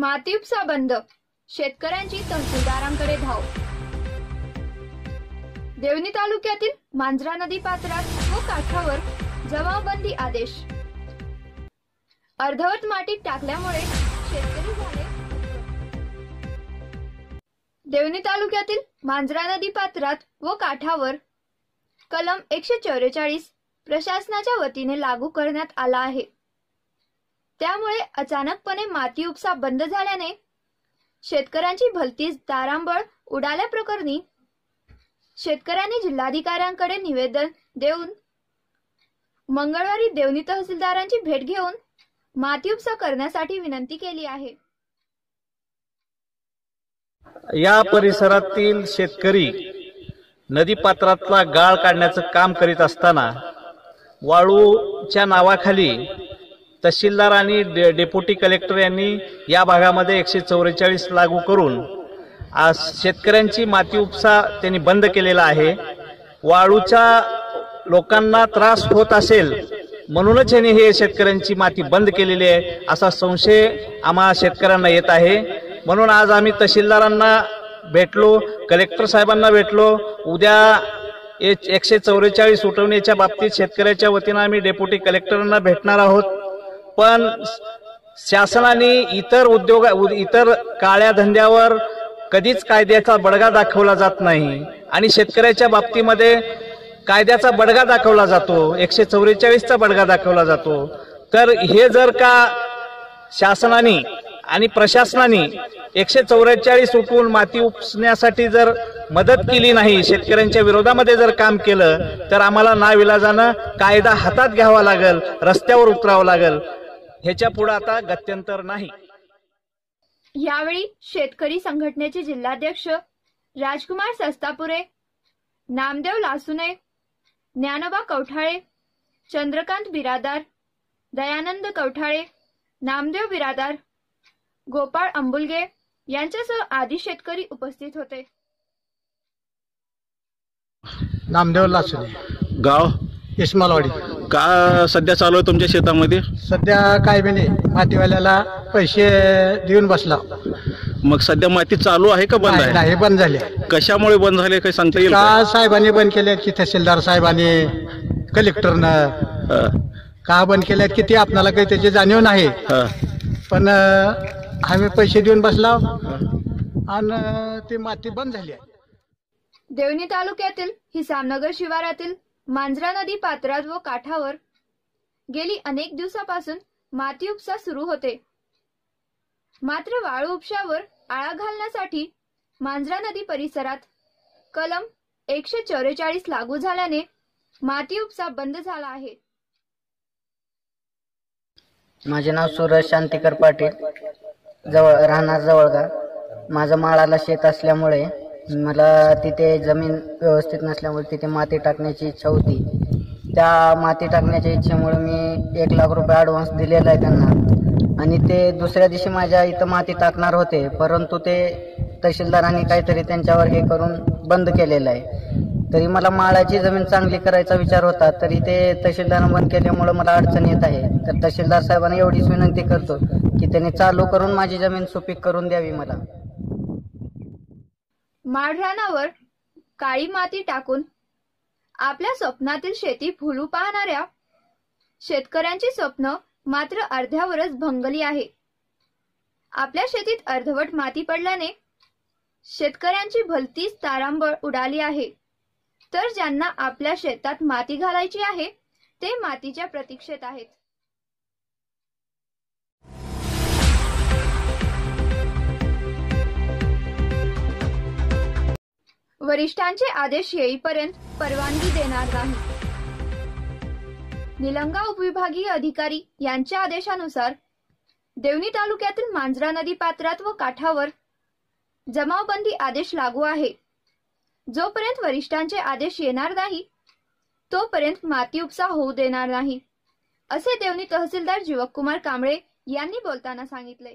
माती बंद. शेतकऱ्यांची तहसीलदारांकडे धाव. देवणी तालुक्यातील मांजरा नदी पात्रात व काठावर जमावबंदी आदेश. अर्धवट मातीत टाकल्यामुळे शेतकरी झाले देवणी तालुक्यातील मांजरा नदी पात्रात व काठावर कलम एकशे चौवेचाळीस प्रशासनाच्या वतीने लागू करण्यात आला आहे. त्यामुळे अचानकपणे माती उपसा बंद झाल्याने शेतकऱ्यांची भलतीच तारांबळ उडाल्याप्रकरणी शेतकऱ्यांनी जिल्हाधिकाऱ्यांकडे निवेदन देऊन मंगळवारी देवणी तहसीलदारांची भेट घेऊन माती उपसा करण्यासाठी विनंती केली आहे. या परिसरातील शेतकरी नदी पात्रातला गाळ काढण्याचं काम करीत असताना वाळूच्या नावाखाली तहसीलदार आणि डे डेप्युटी कलेक्टर यांनी या भागामध्ये एकशे चौवेचाळीस लागू करून आज शेतकऱ्यांची माती उपसा त्यांनी बंद केलेला आहे. वाळूच्या लोकांना त्रास होत असेल म्हणूनच यांनी हे शेतकऱ्यांची माती बंद केलेली आहे असा संशय आम्हा शेतकऱ्यांना येत आहे. म्हणून आज आम्ही तहसीलदारांना भेटलो कलेक्टर साहेबांना भेटलो. उद्या एकशे चौवेचाळीस उठवण्याच्या बाबतीत शेतकऱ्याच्या वतीनं आम्ही डेप्युटी कलेक्टरांना भेटणार आहोत. पण शासनाने इतर उद्योग इतर काळ्या धंद्यावर कधीच कायद्याचा बडगा दाखवला जात नाही. आणि शेतकऱ्याच्या बाबतीमध्ये कायद्याचा बडगा दाखवला जातो. एकशे चौवेचाळीसचा बडगा दाखवला जातो. तर हे जर का शासनाने आणि प्रशासनाने एकशे चौवेचाळीस उठवून माती उपसण्यासाठी जर मदत केली नाही शेतकऱ्यांच्या विरोधामध्ये जर काम केलं तर आम्हाला नाविलाजानं कायदा हातात घ्यावा लागेल रस्त्यावर उतरावं लागेल. ह्याच्या पुढे आता गत्यंतर नाही. यावेळी शेतकरी संघटनेचे जिल्हाध्यक्ष राजकुमार सस्तापुरे नामदेव लासुने ज्ञानोबा कवठाळे चंद्रकांत बिरादार दयानंद कवठाळे नामदेव बिरादार गोपाळ अंबुलगे यांच्यासह आदी शेतकरी उपस्थित होते. नामदेव लासुने. गाव? इस्मालवाडी. का सध्या चालू आहे तुमच्या शेतामध्ये? सध्या काय बी नाही. मातीवाल्याला पैसे देऊन बसला. मग सध्या माती चालू आहे का बंद आहे? नाही, बंद झाले. कशामुळे बंद झाले काही सांगता येईल का? का? साहेबांनी बंद केले की तहसीलदार साहेबांनी कलेक्टरनं? हा, का बंद केले की ते आपल्याला काही त्याची जाणीव नाही? हा, पण अं, आम्ही पैसे देऊन बसला आणि ती माती बंद झाली आहे. देवणी तालुक्यातील हिसामनगर शिवारातील मांजरा नदी पात्रात व काठावर गेली अनेक दिवसापासून माती उपसा सुरू होते. मात्र वाळू उपशावर आळा घालण्यासाठी मांजरा नदी परिसरात कलम एकशे चौवेचाळीस लागू झाल्याने माती उपसा बंद झाला आहे. माझे नाव सूरज शांतिकर पाटील. जवळ राहणार जवळगा माझं माळाला शेत असल्यामुळे मला तिथे जमीन व्यवस्थित नसल्यामुळे तिथे माती टाकण्याची इच्छा होती. त्या माती टाकण्याच्या इच्छेमुळे मी एक लाख रुपये ॲडव्हान्स दिलेला आहे त्यांना. आणि ते दुसऱ्या दिवशी माझ्या इथं माती टाकणार होते परंतु ते तहसीलदारांनी काहीतरी त्यांच्यावर हे करून बंद केलेलं आहे. तरी मला माळाची जमीन चांगली करायचा विचार होता तरी ते तहसीलदार बंद केल्यामुळे मला अडचण येत आहे. तर तहसीलदार साहेबांना एवढीच विनंती करतो की त्यांनी चालू करून माझी जमीन सुपीक करून द्यावी मला. माळरानावर काळी माती टाकून आपल्या स्वप्नातील शेती फुलू पाहणाऱ्या शेतकऱ्यांची स्वप्न मात्र अर्ध्यावरच भंगली आहे. आपल्या शेतीत अर्धवट माती पडल्याने शेतकऱ्यांची भलतीच तारांबळ उडाली आहे. तर ज्यांना आपल्या शेतात माती घालायची आहे ते मातीच्या प्रतीक्षेत आहेत. वरिष्ठांचे आदेश येईपर्यंत परवानगी देणार नाही. निलंगा उपविभागीय अधिकारी यांच्या आदेशानुसार देवणी तालुक्यातील मांजरा नदी पात्रात व काठावर जमावबंदी आदेश लागू आहे. जोपर्यंत वरिष्ठांचे आदेश येणार नाही तोपर्यंत माती उपसा होऊ देणार नाही असे देवणी तहसीलदार जीवकुमार कांबळे यांनी बोलताना सांगितले.